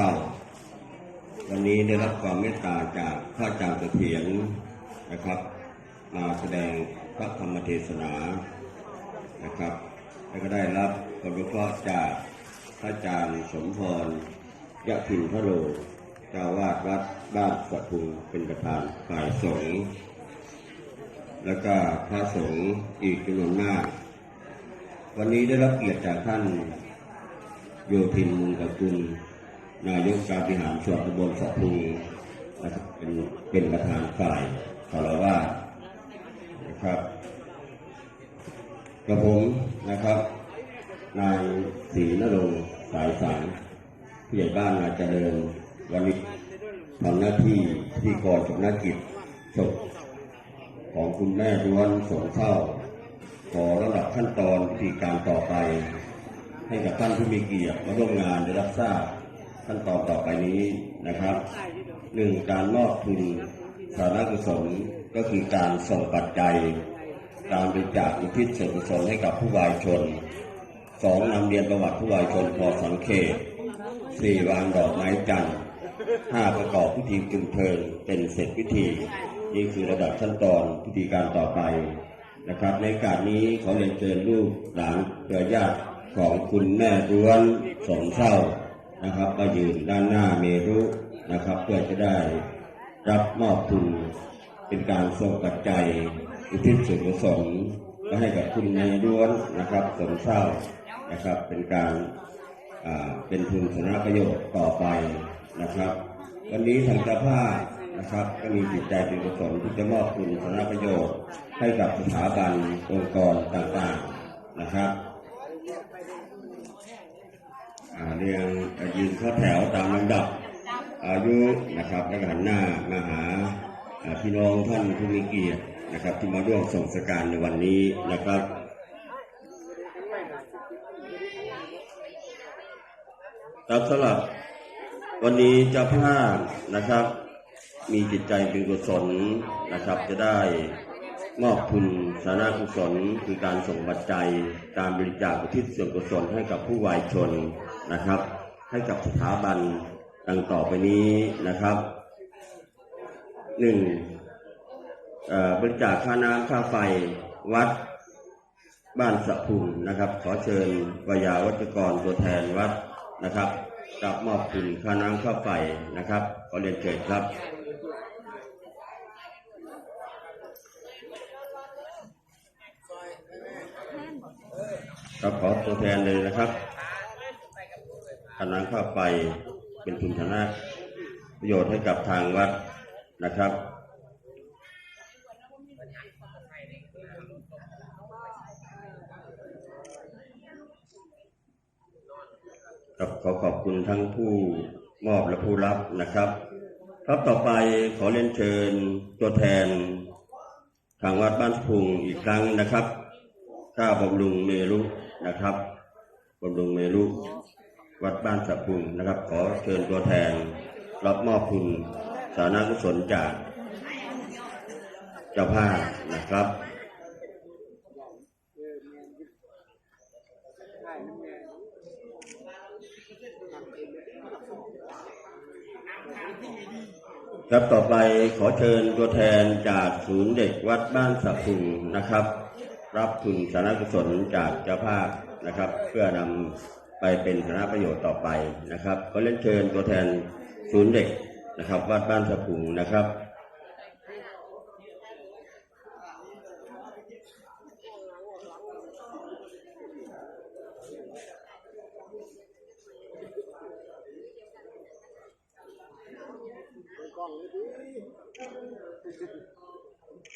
ร้า วันนี้ได้รับความเมตตาจากพระอาจารย์เสถียรนะครับ มาแสดงพระธรรมเทศนานะครับแล้วก็ได้รับความรู้เคราะห์จากพระอาจารย์สมพรยะถินพระโลเจ้าวาดวัดบ้านสะพุงเป็นประธานฝ่ายสงฆ์แล้วก็พระสงฆ์อีกจำนวนมาก วันนี้ได้รับเกียรติจากท่านโยธินมุงกกุล นายกการบริหารส่วนตำบลสะพุงนะครับเป็นเป็นประธานฝ่ายสารวาสนะครับกระผมนะครับ นายศรีนรงสายสารผู้ใหญ่บ้านนาเจริญวันนี้ทำหน้าที่พิธีกรกับนักกิจศพของคุณแม่ดวนสงเข้าขอระดับขั้นตอนพิธีการต่อไป ให้กับท่านผู้มีเกียรติมาร่วมงานได้รับทราบ ขั้นตอนต่อไปนี้นะครับหนึ่งการมอบทุนสาธารณกุศลก็คือการส่งปัจจัย การบริจาคอุทิศส่วนกุศลให้กับผู้วายชนสองนำเรียนประวัติผู้วายชนพอสังเขตสี่วางดอกไม้จันทร์ห้าประกอบพิธีจุมเพลิงเป็นเสร็จพิธี นี่คือระดับขั้นตอนพิธีการต่อไปนะครับ ในการนี้ขอเรียนเชิญลูกหลานเครือญาติของคุณแม่ร้วนสมเศร้า นะครับมายืนด้านหน้าเมรุนะครับ เพื่อจะได้รับมอบทุนเป็นการส่งปัจจัยอุทิศส่วนกุศลและให้กับคุณในด้วนนะครับสมเศร้านะครับ เป็นการอ่าเป็นทุนสาธารณประโยชน์ต่อไปนะครับ วันนี้ทางเจ้าภาพนะครับก็มีจิตใจเป็นกุศลที่จะมอบทุนสาธารณประโยชน์ให้กับสถาบันองค์กรต่างๆนะครับ เรียงยืนเข้าแถวตามลำดับ อายุนะครับแล้วก็หันหน้ามาหาพี่น้องท่านผู้มีเกียรตินะครับ ที่มาร่วมส่งสการในวันนี้นะครับครับสำหรับวันนี้จ้าภาพนะครับ มีจิตใจเป็นกุศลนะครับ จะได้ มอบทุนสาธารณกุศลคือการส่งปัจจัย การบริจาคอุทิศส่วนกุศลให้กับผู้วายชนนะครับ ให้กับสถาบันดังต่อไปนี้นะครับหนึ่งบริจาคค่าน้ำค่าไฟวัดบ้านสะพุงนะครับ ขอเชิญวยาวัจกรตัวแทนวัดนะครับรับมอบทุนค่าน้ำค่าไฟนะครับ ขอเรียนเชิญครับ ครับขอตัวแทนเลยนะครับค่าน้ำค่าไฟเป็นทุนฐานะประโยชน์ให้กับทางวัดนะครับ ครับขอขอบคุณทั้งผู้มอบและผู้รับนะครับ ครับต่อไปขอเรียนเชิญตัวแทน ทางวัดบ้านพุงอีกครั้งนะครับข้าบำรุงเมรุ นะครับบำรุงเมรุวัดบ้านสะพุงนะครับ ขอเชิญตัวแทน รับมอบทุนสาธารณกุศลจากเจ้าภาพนะครับครับต่อไปขอเชิญตัวแทนจากศูนย์เด็กวัดบ้านสะพุงนะครับ รับทุนสารณกุศลจากเจ้าภาพนะครับ เพื่อนำไปเป็นสารณประโยชน์ต่อไปนะครับขอเรียนเชิญตัวแทนศูนย์เด็กนะครับวัดบ้านสะพุงนะครับ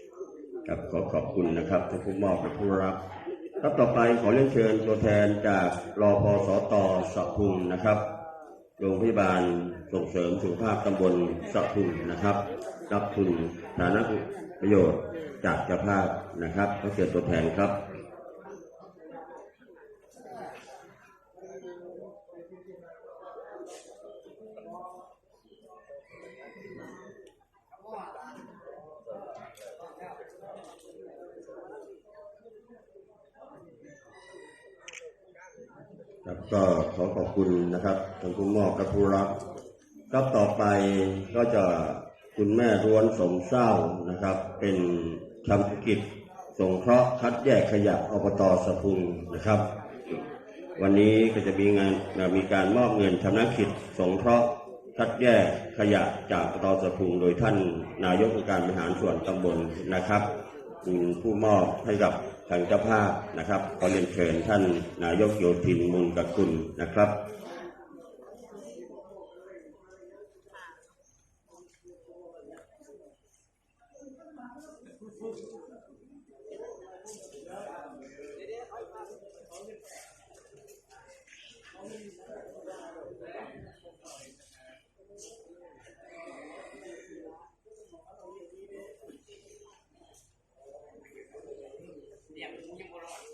ค รับขอขอบคุณนะครับท่านผู้มอบและผู้รับครับต่อไปขอเรียนเชิญตัวแทนจากรอพสตสะพุงนะครับ โรงพยาบาลส่งเสริมสุขภาพตำบลสะพุงนะครับรับทุนฐานะประโยชน์จากเจ้าภาพนะครับขอเชิญตัวแทนครับ ครับก็ขอขอบคุณนะครับท่านผู้มอบและผู้รับครับต่อไปก็จะคุณแม่ร้วนสมเศร้านะครับ เป็นทำกิจสงเคราะห์คัดแยกขยะอบตสะพุงนะครับ วันนี้ก็จะมีงานมีการมอบเงินชำนักกิจสงเคราะห์คัดแยกขยะจากอบตสะพุงโดยท่านนายกองค์การบริหารส่วนตำบลนะครับผู้มอบให้กับ ทางเจ้าภาพนะครับขอเรียนเชิญท่านนายกโยธินมุลกคุณนะครับ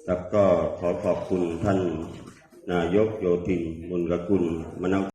ครับก็ขอขอบคุณท่านนายกโยธินมุลกุลมนา